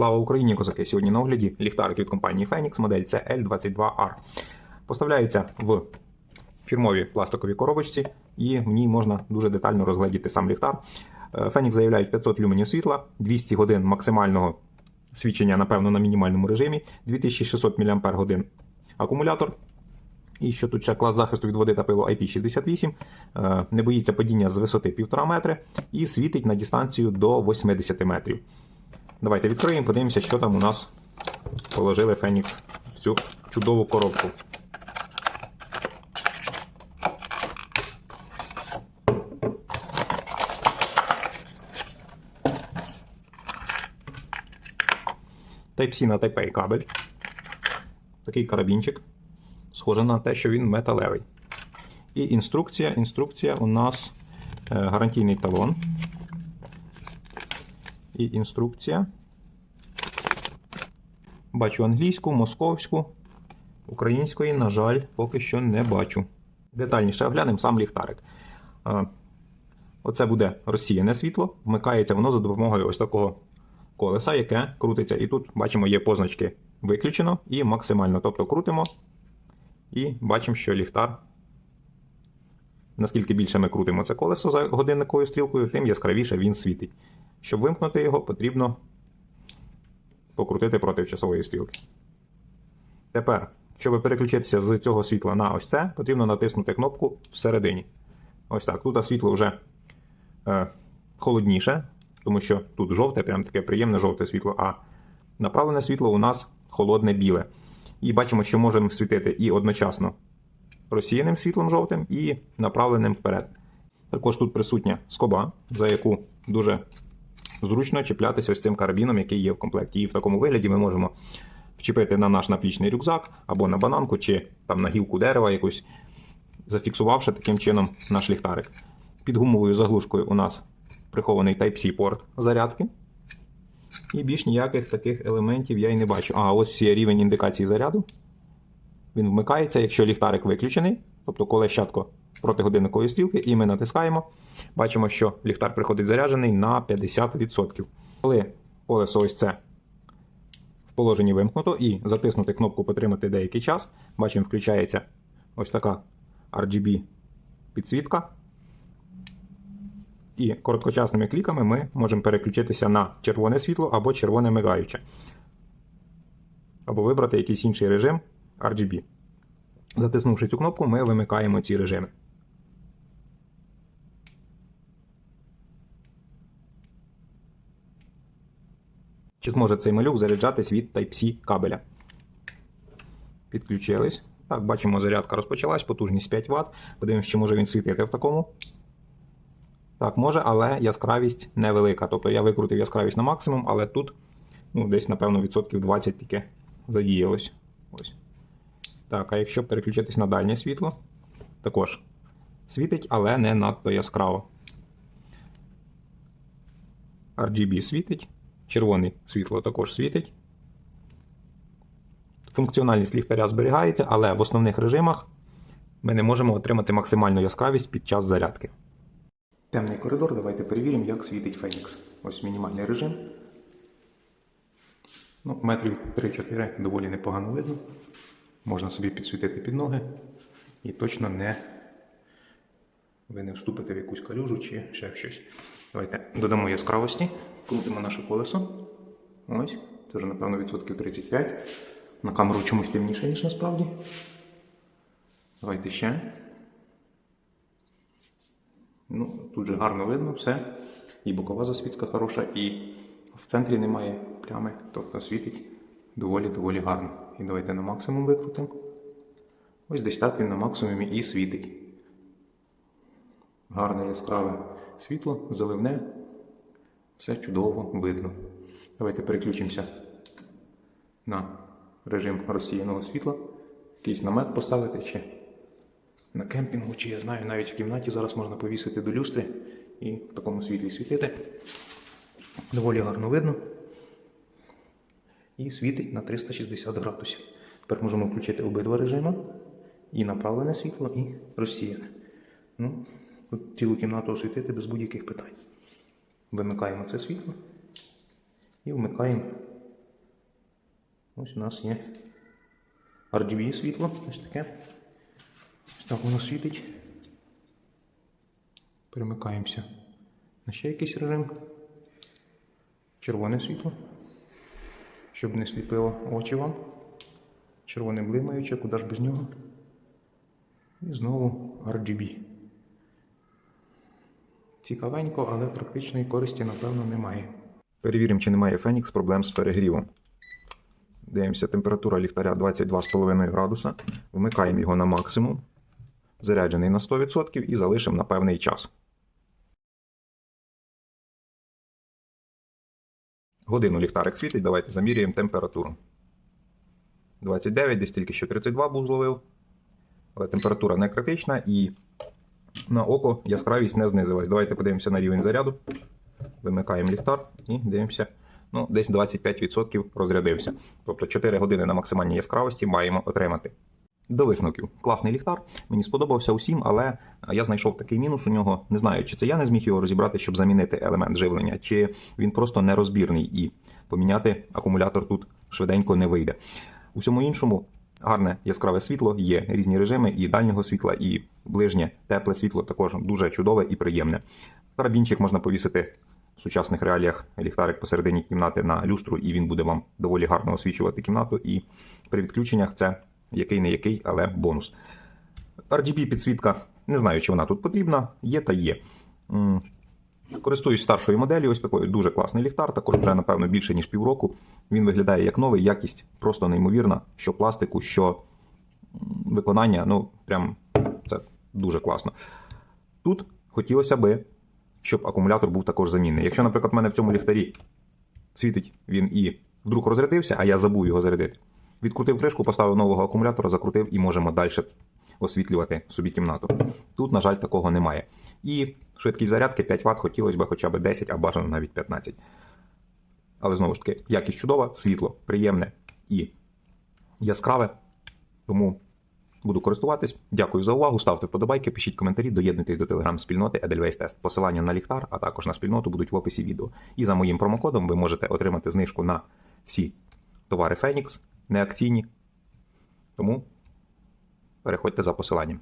Слава Україні, козаки! Сьогодні на огляді ліхтарик від компанії Phoenix, модель CL22R. Поставляється в фірмовій пластиковій коробочці, і в ній можна дуже детально розгледіти сам ліхтар. Е, Phoenix заявляють 500 люменів світла, 200 годин максимального свідчення, напевно, на мінімальному режимі, 2600 мАч акумулятор. І що тут ще клас захисту від води та пилу IP68, е, не боїться падіння з висоти 1,5 метри і світить на дистанцію до 80 метрів. Давайте відкриємо, подивимося, що там у нас положили Фенікс в цю чудову коробку. Type-C на Type-A кабель. Такий карабінчик. Схоже на те, що він металевий. І інструкція. Інструкція у нас е, гарантійний талон. І інструкція. Бачу англійську, московську, української, на жаль, поки що не бачу. Детальніше оглянемо сам ліхтарик. Оце буде розсіяне світло, вмикається воно за допомогою ось такого колеса, яке крутиться. І тут бачимо, є позначки виключено і максимально. Тобто крутимо і бачимо, що ліхтар. Наскільки більше ми крутимо це колесо за годинниковою стрілкою, тим яскравіше він світить. Щоб вимкнути його, потрібно покрутити проти часової стрілки. Тепер, щоб переключитися з цього світла на ось це, потрібно натиснути кнопку всередині. Ось так. Тут світло вже е, холодніше, тому що тут жовте, прям таке приємне жовте світло, а направлене світло у нас холодне біле. І бачимо, що можемо світити і одночасно розсіяним світлом жовтим, і направленим вперед. Також тут присутня скоба, за яку дуже зручно чіплятися ось цим карабіном, який є в комплекті. І в такому вигляді ми можемо вчепити на наш наплічний рюкзак або на бананку, чи там на гілку дерева якусь, зафіксувавши таким чином наш ліхтарик. Під гумовою заглушкою у нас прихований Type-C порт зарядки. І більш ніяких таких елементів я й не бачу. А, ось є рівень індикації заряду. Він вмикається, якщо ліхтарик виключений, тобто колещатко проти годинникової стрілки, і ми натискаємо. Бачимо, що ліхтар приходить заряджений на 50%. Коли колесо ось це в положенні вимкнуто і затиснути кнопку Потримати деякий час, бачимо, включається ось така RGB підсвітка. І короткочасними кліками ми можемо переключитися на червоне світло або червоне мигаюче. Або вибрати якийсь інший режим RGB. Затиснувши цю кнопку, ми вимикаємо ці режими. Чи зможе цей малюк заряджатись від Type-C кабеля? Підключились. Так, бачимо, зарядка розпочалась, потужність 5 Вт. Подивимось, чи може він світити в такому. Так, може, але яскравість невелика. Тобто я викрутив яскравість на максимум, але тут ну, десь, напевно, відсотків 20 тільки задіялось. Ось. Так, а якщо переключитись на дальнє світло, також світить, але не надто яскраво. RGB світить, червоне світло також світить. Функціональність ліхтаря зберігається, але в основних режимах ми не можемо отримати максимальну яскравість під час зарядки. Темний коридор, давайте перевіримо, як світить Phoenix. Ось мінімальний режим. Ну, метрів 3-4 доволі непогано видно. Можна собі підсвітити під ноги. І точно не ви не вступите в якусь калюжу чи ще щось. Давайте додамо яскравості, крутимо наше колесо. Ось, це вже, напевно, відсотків 35. На камеру чомусь темніше, ніж насправді. Давайте ще. Ну, тут же гарно видно все. І бокова засвітка хороша, і в центрі немає плями, тобто світить доволі-доволі гарно. І давайте на максимум викрутимо. Ось десь так він на максимумі і світить. Гарне яскраве світло, заливне, все чудово видно. Давайте переключимося на режим розсіяного світла. Якийсь намет поставити чи на кемпінгу, чи я знаю, навіть в кімнаті зараз можна повісити до люстри і в такому світлі світити. Доволі гарно видно. І світить на 360 градусів. Тепер можемо включити обидва режими. І направлене світло, і розсіяне. Ну, тут цілу кімнату освітити без будь-яких питань. Вимикаємо це світло і вмикаємо Ось у нас є RGB світло, ось таке. Ось так воно світить. Перемикаємося на ще якийсь режим. Червоне світло. Щоб не сліпило очі вам. Червоне блимаюче, куди ж без нього. І знову RGB. Цікавенько, але практичної користі, напевно, немає. Перевіримо, чи немає Phoenix проблем з перегрівом. Дивимося, температура ліхтаря 22,5 градуса. Вмикаємо його на максимум. Заряджений на 100% і залишимо на певний час. Годину ліхтарик світить, давайте заміряємо температуру. 29, десь тільки що 32 був зловив. Але температура не критична і на око яскравість не знизилась. Давайте подивимося на рівень заряду. Вимикаємо ліхтар і дивимося. Ну, десь 25% розрядився. Тобто 4 години на максимальній яскравості маємо отримати. До висновків. Класний ліхтар. Мені сподобався усім, але я знайшов такий мінус у нього. Не знаю, чи це я не зміг його розібрати, щоб замінити елемент живлення, чи він просто нерозбірний і поміняти акумулятор тут швиденько не вийде. У всьому іншому гарне яскраве світло, є різні режими і дальнього світла, і ближнє тепле світло також дуже чудове і приємне. Карабінчик можна повісити в сучасних реаліях ліхтарик посередині кімнати на люстру, і він буде вам доволі гарно освічувати кімнату. І при відключеннях це який не який, але бонус. RGB підсвітка, не знаю, чи вона тут потрібна, є та є. Користуюсь старшою моделлю, ось такою дуже класний ліхтар, також вже, напевно, більше, ніж півроку. Він виглядає як новий, якість просто неймовірна, що пластику, що виконання, ну, прям це дуже класно. Тут хотілося би, щоб акумулятор був також замінний. Якщо, наприклад, в мене в цьому ліхтарі світить він і вдруг розрядився, а я забув його зарядити. Відкрутив кришку, поставив нового акумулятора, закрутив і можемо далі освітлювати собі кімнату. Тут, на жаль, такого немає. І швидкість зарядки 5 Вт хотілося б хоча б 10, а бажано навіть 15. Але знову ж таки, якість чудова, світло, приємне і яскраве. Тому буду користуватись. Дякую за увагу. Ставте вподобайки, пишіть коментарі, доєднуйтесь до телеграм-спільноти Edelweiss Test. Посилання на ліхтар, а також на спільноту будуть в описі відео. І за моїм промокодом ви можете отримати знижку на всі товари Phoenix, не акційні. Тому переходьте за посиланням.